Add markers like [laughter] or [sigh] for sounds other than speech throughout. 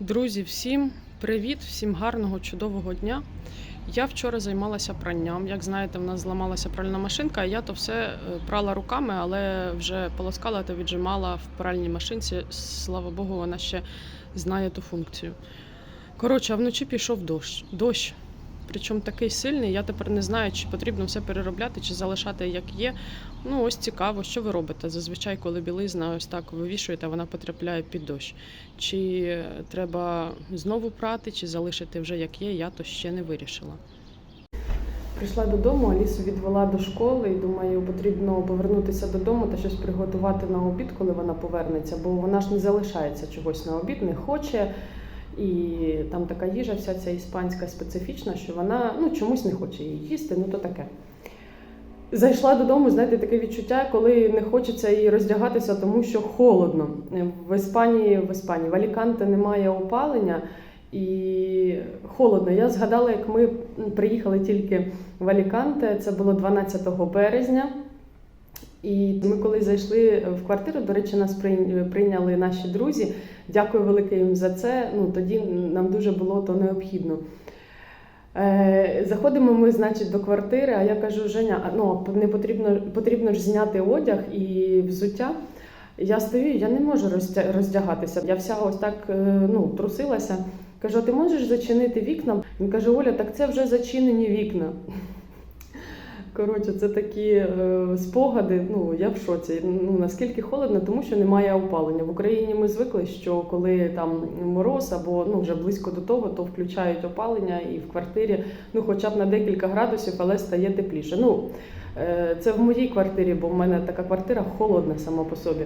Друзі, всім привіт, всім гарного, чудового дня. Я вчора займалася пранням. Як знаєте, в нас зламалася пральна машинка, я то все е, прала руками, але вже полоскала та віджимала в пральній машинці. Слава Богу, вона ще знає ту функцію. Коротше, а вночі пішов дощ. Дощ. Причому такий сильний, я тепер не знаю, чи потрібно все переробляти, чи залишати як є. Ну, ось цікаво, що ви робите. Зазвичай, коли білизна ось так вивішуєте, вона потрапляє під дощ. Чи треба знову прати, чи залишити вже як є, я то ще не вирішила. Прийшла додому, Алісу відвела до школи і думаю, потрібно повернутися додому та щось приготувати на обід, коли вона повернеться, бо вона ж не залишається чогось на обід, не хоче. І там така їжа, вся ця іспанська специфічна, що вона ну, чомусь не хоче її їсти, ну то таке. Зайшла додому, знаєте, таке відчуття, коли не хочеться їй роздягатися, тому що холодно. В Іспанії, в Іспанії, в Аліканте немає опалення і холодно. Я згадала, як ми приїхали тільки в Аліканте, це було 12 березня. І ми коли зайшли в квартиру, до речі, нас прийняли наші друзі. Дякую велике їм за це. Ну тоді нам дуже було то необхідно. Е, Заходимо ми, значить, до квартири, а я кажу, Женя, ну не потрібно, потрібно ж зняти одяг і взуття. Я стою, я не можу роздягатися. Я вся ось так е, ну, трусилася. Кажу, ти можеш зачинити вікна? Він каже, Оля, так це вже зачинені вікна. Коротше, це такі е, спогади. Ну я в шоці. Ну наскільки холодно, тому що немає опалення. В Україні ми звикли, що коли там мороз або ну вже близько до того, то включають опалення і в квартирі, ну хоча б на декілька градусів, але стає тепліше. Ну е, це в моїй квартирі, бо в мене така квартира холодна сама по собі.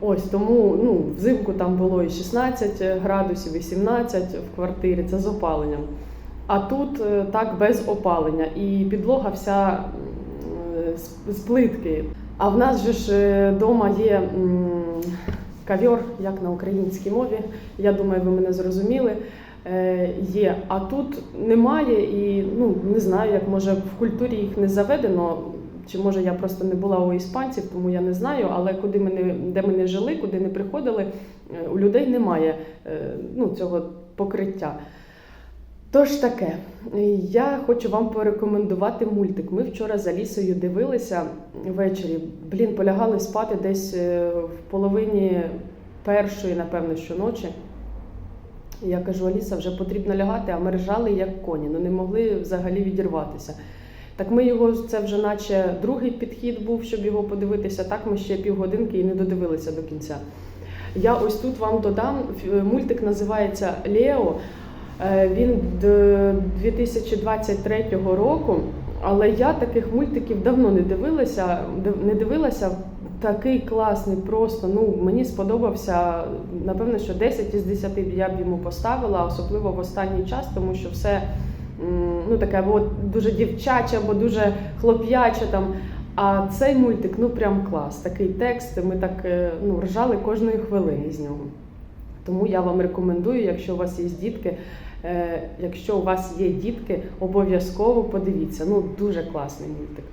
Ось тому ну, взимку там було і 16 градусів, і 17 в квартирі, це з опаленням. А тут е, так без опалення, і підлога вся з- плитки. А в нас же ж вдома є м, кавьор, як на українській мові. Я думаю, ви мене зрозуміли. Е, Є, а тут немає, і ну не знаю, як може в культурі їх не заведено. Чи може я просто не була у іспанців, тому я не знаю. Але куди ми не де ми не жили, куди не приходили, е, у людей немає е, ну, цього покриття. Тож таке, я хочу вам порекомендувати мультик. Ми вчора за лісою дивилися ввечері. Блін, полягали спати десь е, в половині першої, напевно, щоночі. Я кажу, Аліса, вже потрібно лягати, а ми ржали як коні, ну не могли взагалі відірватися. Так ми його, це вже наче другий підхід був, щоб його подивитися. Так ми ще півгодинки і не додивилися до кінця. Я ось тут вам додам. Мультик називається Лео. Е, Він д- 2023 року, але я таких мультиків давно не дивилася. Не дивилася. Такий класний, просто ну мені сподобався. Напевно, що 10 із 10 я б йому поставила, особливо в останній час, тому що все ну таке або дуже дівчаче, або дуже хлоп'яче там. А цей мультик ну прям клас. Такий текст. Ми так е, ну ржали кожної хвилини з нього. Тому я вам рекомендую, якщо у вас є дітки, якщо у вас є дітки, обов'язково подивіться. Ну дуже класний мультик.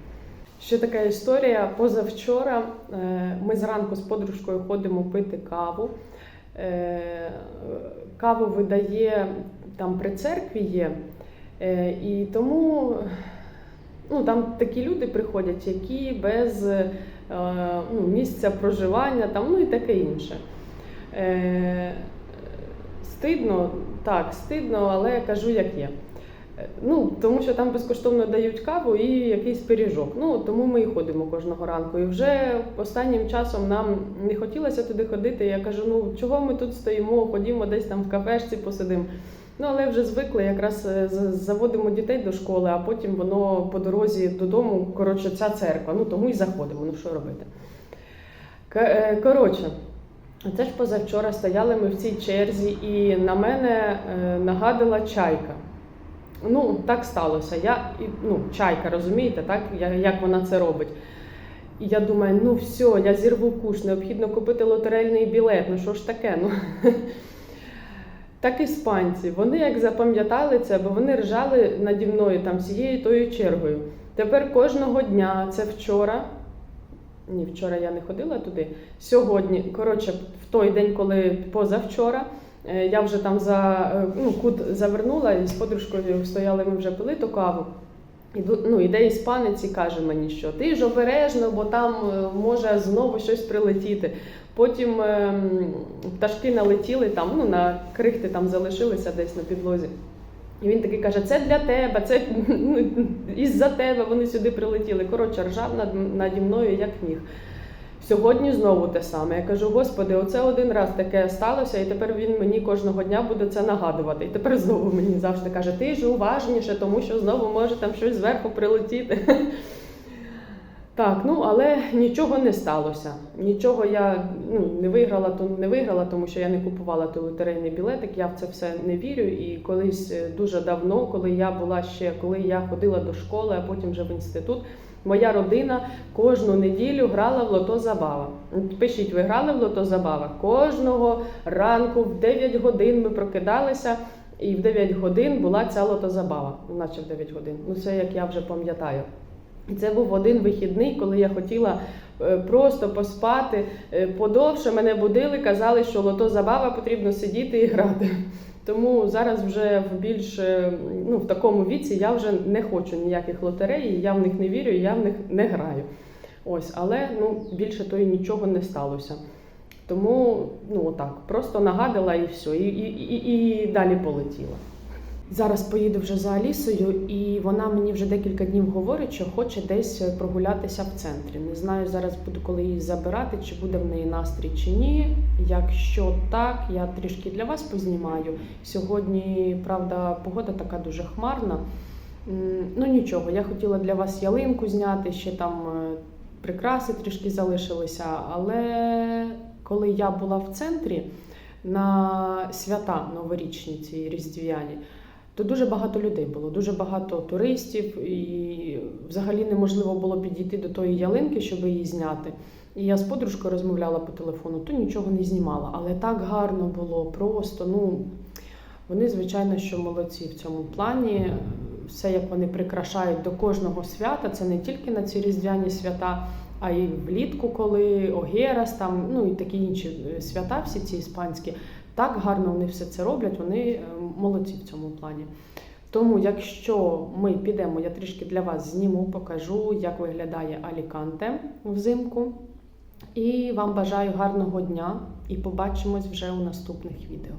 Ще така історія. Позавчора е, ми зранку з подружкою ходимо пити каву. Е, Каву видає там при церкві є. Е, І тому ну, там такі люди приходять, які без е, ну, місця проживання, там, ну і таке інше. Е, Стидно, так, стидно, але я кажу, як є. Е, Ну, тому що там безкоштовно дають каву і якийсь пиріжок. Ну, тому ми і ходимо кожного ранку. І вже останнім часом нам не хотілося туди ходити. Я кажу, ну чого ми тут стоїмо, ходімо десь там в кафешці посидимо. Ну, але вже звикли, якраз е, заводимо дітей до школи, а потім воно по дорозі додому, коротше, ця церква. Ну тому і заходимо. Ну що робити? Е, Коротше, це ж позавчора стояли ми в цій черзі, і на мене е, нагадала чайка. Ну, так сталося. Я, ну, чайка, розумієте, так? Як вона це робить. І я думаю, ну все, я зірву куш, необхідно купити лотерейний білет. Ну що ж таке? Ну. [laughs] Так іспанці, вони як запам'ятали це, бо вони ржали наді мною там всією тою чергою. Тепер кожного дня, це вчора, ні, вчора я не ходила туди. Сьогодні, коротше, в той день, коли позавчора. е, Я вже там за е, ну, кут завернула і з подружкою стояли, ми вже пили ту каву. Іду, ну, іде іспанець і каже мені, що ти ж обережно, бо там е, може знову щось прилетіти. Потім ем, пташки налетіли там, ну, на крихти там залишилися десь на підлозі. І він такий каже: це для тебе, це ну, із-за тебе вони сюди прилетіли. Коротше, ржав над, наді мною як міг. Сьогодні знову те саме. Я кажу, господи, оце один раз таке сталося, і тепер він мені кожного дня буде це нагадувати. І тепер знову мені завжди каже, ти ж уважніше, тому що знову може там щось зверху прилетіти. Так, ну але нічого не сталося. Нічого я ну, не виграла, то не виграла, тому що я не купувала той лотерейний білетик. Я в це все не вірю. І колись е, дуже давно, коли я була ще, коли я ходила до школи, а потім вже в інститут, моя родина кожну неділю грала в лото забава. Пишіть, ви грали в лото забава. Кожного ранку в 9 годин ми прокидалися. І в 9 годин була ця лотозабава, наче в 9 годин. Ну це як я вже пам'ятаю. І це був один вихідний, коли я хотіла е, просто поспати е, подовше. Мене будили, казали, що лото забава потрібно сидіти і грати. Тому зараз вже в більш е, ну, в такому віці я вже не хочу ніяких лотерей, я в них не вірю, я в них не граю. Ось, але ну, більше то і нічого не сталося. Тому ну отак, просто нагадала і все, і, і, і, і далі полетіла. Зараз поїду вже за Алісою, і вона мені вже декілька днів говорить, що хоче десь прогулятися в центрі. Не знаю, зараз буду коли її забирати, чи буде в неї настрій чи ні. Якщо так, я трішки для вас познімаю. Сьогодні, правда, погода така дуже хмарна. Ну нічого, я хотіла для вас ялинку зняти, ще там е, прикраси трішки залишилися. Але коли я була в центрі на свята новорічні ці різдвяні, то дуже багато людей було, дуже багато туристів, і взагалі неможливо було підійти до тої ялинки, щоб її зняти. І я з подружкою розмовляла по телефону, то нічого не знімала. Але так гарно було, просто ну вони, звичайно, що молодці в цьому плані. Все, як вони прикрашають до кожного свята, це не тільки на ці різдвяні свята, а й влітку, коли Огерас, там, ну і такі інші е, свята, всі ці іспанські. Так гарно вони все це роблять, вони е, молодці в цьому плані. Тому, якщо ми підемо, я трішки для вас зніму, покажу, як виглядає Аліканте взимку. І вам бажаю гарного дня і побачимось вже у наступних відео.